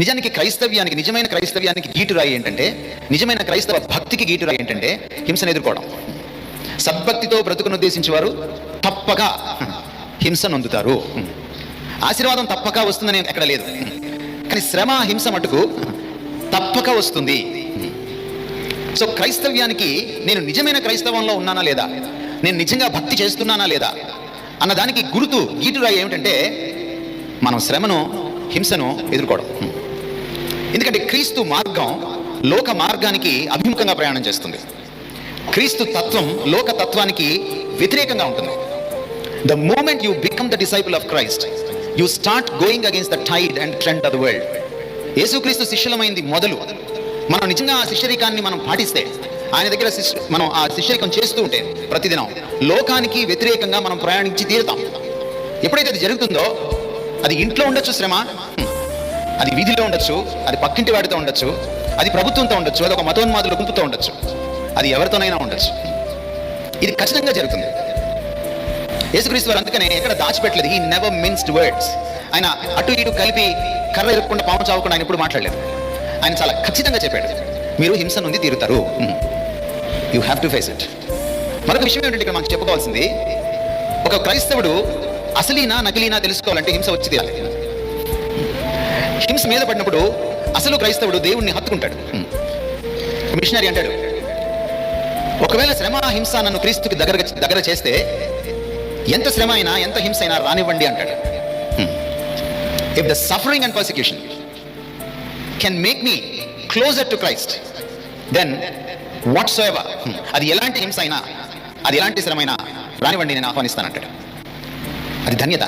నిజానికి క్రైస్తవ్యానికి నిజమైన క్రైస్తవ్యానికి గీటురాయి ఏంటంటే నిజమైన క్రైస్తవ భక్తికి గీటురాయి ఏంటంటే హింసను ఎదుర్కోవడం. సద్భక్తితో బ్రతుకును ఉద్దేశించి వారు తప్పక హింసను అందుతారు ఆశీర్వాదం తప్పక వస్తుందని ఎక్కడ లేదు. కానీ శ్రమ హింస మటుకు తప్పక వస్తుంది. సో క్రైస్తవ్యానికి నేను నిజమైన క్రైస్తవంలో ఉన్నానా లేదా? నేను నిజంగా భక్తి చేస్తున్నానా లేదా? అన్నదానికి గుర్తు గీటురాయి ఏమిటంటే మనం శ్రమను హింసను ఎదుర్కోవడం. ఎందుకంటే క్రీస్తు మార్గం లోక మార్గానికి అభిముఖంగా ప్రయాణం చేస్తుంది. క్రీస్తు తత్వం లోక తత్వానికి వ్యతిరేకంగా ఉంటుంది. The moment you become the disciple of Christ you start going against the tide and trend of the world యేసుక్రీస్తు శిష్యులమైంది మొదలు. మనం నిజంగా ఆ శిష్యరికాన్ని మనం పాటిస్తే ఆయన దగ్గర శిష్య మనం ఆ శిష్యరికం చేస్తూ ఉంటే ప్రతిదినం లోకానికి వ్యతిరేకంగా మనం ప్రయాణించి తీరుతాం. ఎప్పుడైతే అది జరుగుతుందో అది ఇంట్లో ఉండొచ్చు శ్రమ అది వీధిలో ఉండొచ్చు అది పక్కింటి వాడితో ఉండొచ్చు అది ప్రభుత్వంతో ఉండొచ్చు అది ఒక మతోన్మాదుల గుంపుతో ఉండొచ్చు అది ఎవరితోనైనా ఉండొచ్చు. ఇది ఖచ్చితంగా జరుగుతుంది. యేసుక్రీస్తు వారు అందుకనే ఎక్కడ దాచిపెట్టలేదు. ఈ నెవర్ మిన్స్డ్ వర్డ్స్ ఆయన అటు ఇటు కలిపి కర్ర ఇరుక్కుండా పాము చావకుండా ఆయన ఎప్పుడు మాట్లాడలేదు. ఆయన చాలా ఖచ్చితంగా చెప్పాడు. మీరు హింస నుండి తీరుతారు. You have to face it మరొక విషయం ఏంటంటే ఇక్కడ మనకు చెప్పుకోవాల్సింది ఒక క్రైస్తవుడు అసలీనా నకిలీనా తెలుసుకోవాలంటే హింస వచ్చి తీరాలి. హింస మీద పడినప్పుడు అసలు క్రైస్తవుడు దేవుణ్ణి హత్తుకుంటాడు. మిషనరీ అంటాడు ఒకవేళ శ్రమ హింస నన్ను క్రీస్తుకి దగ్గర దగ్గర చేస్తే ఎంత శ్రమ అయినా ఎంత హింస అయినా రానివ్వండి అంటాడు. If the suffering and persecution can make me closer to Christ then whatsoever అది ఎలాంటి హింస అయినా అది ఎలాంటి శ్రమ అయినా రానివ్వండి నేను ఆహ్వానిస్తానంటాడు అది ధన్యత.